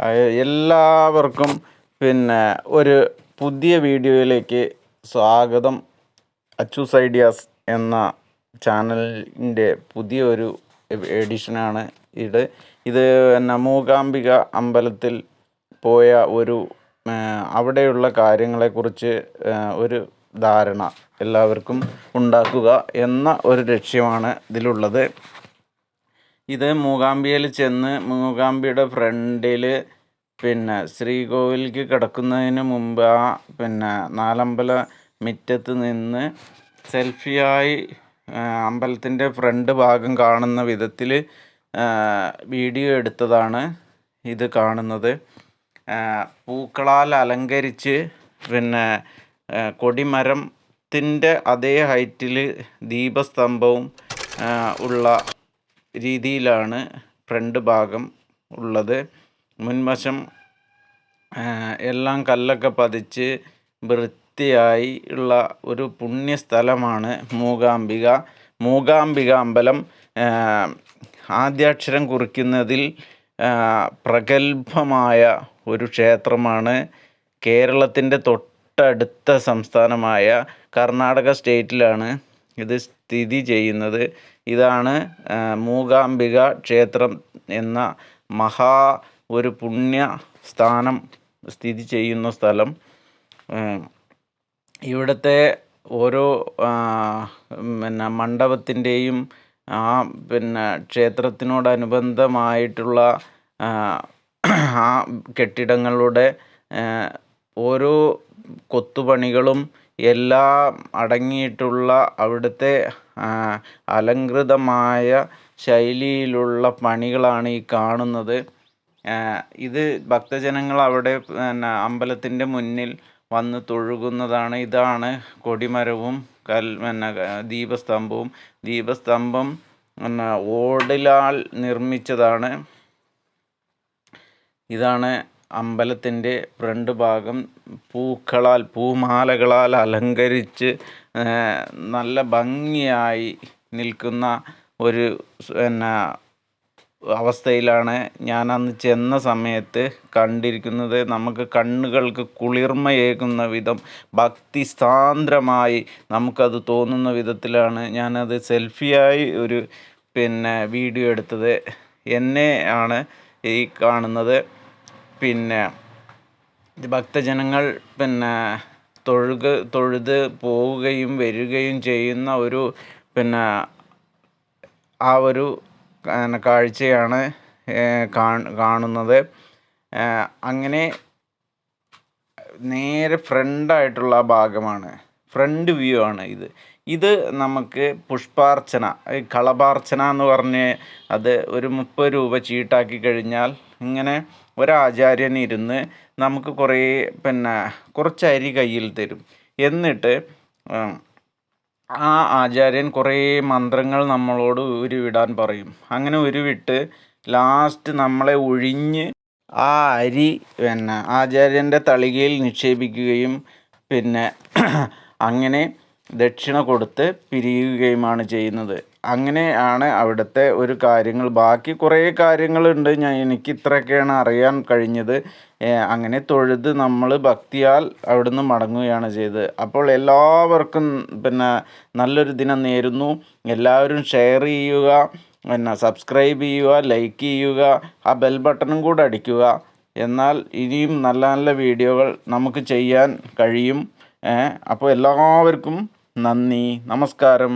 എല്ലാവർക്കും പിന്നെ ഒരു പുതിയ വീഡിയോയിലേക്ക് സ്വാഗതം. അച്ചൂസ് ഐഡിയാസ് എന്ന ചാനലിന്റെ പുതിയ ഒരു എഡിഷനാണ് ഇത്. ഇത് പിന്നെ മൂകാംബിക അമ്പലത്തിൽ പോയ ഒരു അവിടെയുള്ള കാര്യങ്ങളെക്കുറിച്ച് ഒരു ധാരണ എല്ലാവർക്കും ഉണ്ടാക്കുക എന്ന ഒരു ലക്ഷ്യമാണ് ഇതിലുള്ളത്. ഇത് മൂകാംബികയിൽ ചെന്ന് മൂകാംബിയുടെ ഫ്രണ്ടിൽ പിന്നെ ശ്രീകോവിലേക്ക് കിടക്കുന്നതിന് മുമ്പ് ആ പിന്നെ നാലമ്പല മുറ്റത്ത് നിന്ന് സെൽഫിയായി അമ്പലത്തിന്റെ ഫ്രണ്ട് ഭാഗം കാണുന്ന വിധത്തിൽ വീഡിയോ എടുത്തതാണ് ഇത് കാണുന്നത്. പൂക്കളാൽ അലങ്കരിച്ച് പിന്നെ കൊടിമരത്തിന്റെ അതേ ഹൈറ്റിൽ ദീപസ്തംഭവും ഉള്ള രീതിയിലാണ് ഫ്രണ്ട് ഭാഗം ഉള്ളത്. മുൻവശം എല്ലാം കല്ലൊക്കെ പതിച്ച് വൃത്തിയായി ഉള്ള ഒരു പുണ്യസ്ഥലമാണ് മൂകാംബിക. മൂകാംബിക അമ്പലം ആദ്യാക്ഷരം കുറിക്കുന്നതിൽ പ്രഗത്ഭമായ ഒരു ക്ഷേത്രമാണ്. കേരളത്തിന്റെ തൊട്ടടുത്ത സംസ്ഥാനമായ കർണാടക സ്റ്റേറ്റിലാണ് ഇത് സ്ഥിതി ചെയ്യുന്നത്. ഇതാണ് മൂകാംബിക ക്ഷേത്രം എന്ന മഹാ ഒരു പുണ്യ സ്ഥാനം സ്ഥിതി ചെയ്യുന്ന സ്ഥലം. ഇവിടുത്തെ ഓരോ പിന്നെ മണ്ഡപത്തിന്റെയും ആ പിന്നെ ക്ഷേത്രത്തിനോടനുബന്ധമായിട്ടുള്ള ആ കെട്ടിടങ്ങളുടെ ഓരോ കൊത്തുപണികളും എല്ലാം അടങ്ങിയിട്ടുള്ള അവിടുത്തെ അലങ്കൃതമായ ശൈലിയിലുള്ള പണികളാണ് ഈ കാണുന്നത്. ഇത് ഭക്തജനങ്ങൾ അവിടെ പിന്നെ അമ്പലത്തിന്റെ മുന്നിൽ വന്ന് തൊഴുകുന്നതാണ്. ഇതാണ് കൊടിമരവും കൽ പിന്നെ ദീപസ്തംഭവും. ദീപസ്തംഭം പിന്നെ ഓടിലാൽ നിർമ്മിച്ചതാണ്. ഇതാണ് അമ്പലത്തിന്റെ ഫ്രണ്ട് ഭാഗം പൂക്കളാൽ പൂമാലകളാൽ അലങ്കരിച്ച് നല്ല ഭംഗിയായി നിൽക്കുന്ന ഒരു പിന്നെ അവസ്ഥയിലാണ് ഞാൻ അന്ന് ചെന്ന സമയത്ത് കണ്ടിരിക്കുന്നത്. നമുക്ക് കണ്ണുകൾക്ക് കുളിർമയേകുന്ന വിധം ഭക്തി സാന്ദ്രമായി നമുക്കത് തോന്നുന്ന വിധത്തിലാണ് ഞാനത് സെൽഫിയായി ഒരു പിന്നെ വീഡിയോ എടുത്തത്. എന്നെ ആണ് ഈ കാണുന്നത്. പിന്നെ ഭക്തജനങ്ങൾ പിന്നെ തൊഴുക തൊഴുത് പോവുകയും വരികയും ചെയ്യുന്ന ഒരു പിന്നെ ആ ഒരു കാഴ്ചയാണ് കാണുന്നത്. അങ്ങനെ നേരെ ഫ്രണ്ടായിട്ടുള്ള ഭാഗമാണ്. ഫ്രണ്ട് വ്യൂ ആണ് ഇത്. ഇത് നമുക്ക് പുഷ്പാർച്ചന കളഭാർച്ചന എന്ന് പറഞ്ഞ് അത് ഒരു മുപ്പത് രൂപ ചീട്ടാക്കി കഴിഞ്ഞാൽ ഇങ്ങനെ ഒരാചാര്യൻ ഇരുന്ന് നമുക്ക് കുറേ പിന്നെ കുറച്ച് അരി കയ്യിൽ തരും. എന്നിട്ട് ആ ആചാര്യൻ കുറേ മന്ത്രങ്ങൾ നമ്മളോട് ഉരുവിടാൻ പറയും. അങ്ങനെ ഉരുവിട്ട് ലാസ്റ്റ് നമ്മളെ ഒഴിഞ്ഞ് ആ അരി പിന്നെ ആചാര്യന്റെ തളികയിൽ നിക്ഷേപിക്കുകയും പിന്നെ അങ്ങനെ ദക്ഷിണ കൊടുത്ത് പിരിയുകയുമാണ് ചെയ്യുന്നത്. അങ്ങനെയാണ് അവിടുത്തെ ഒരു കാര്യങ്ങൾ. ബാക്കി കുറേ കാര്യങ്ങളുണ്ട് ഞാൻ എനിക്ക് ഇത്രയൊക്കെയാണ് അറിയാൻ കഴിഞ്ഞത്. അങ്ങനെ തൊഴുത് നമ്മൾ ഭക്തിയാൽ അവിടുന്ന് മടങ്ങുകയാണ് ചെയ്തത്. അപ്പോൾ എല്ലാവർക്കും പിന്നെ നല്ലൊരു ദിനം നേരുന്നു. എല്ലാവരും ഷെയർ ചെയ്യുക പിന്നെ സബ്സ്ക്രൈബ് ചെയ്യുക ലൈക്ക് ചെയ്യുക ആ ബെൽ ബട്ടണും കൂടെ അടിക്കുക. എന്നാൽ ഇനിയും നല്ല നല്ല വീഡിയോകൾ നമുക്ക് ചെയ്യാൻ കഴിയും. അപ്പോൾ എല്ലാവർക്കും നന്ദി നമസ്കാരം.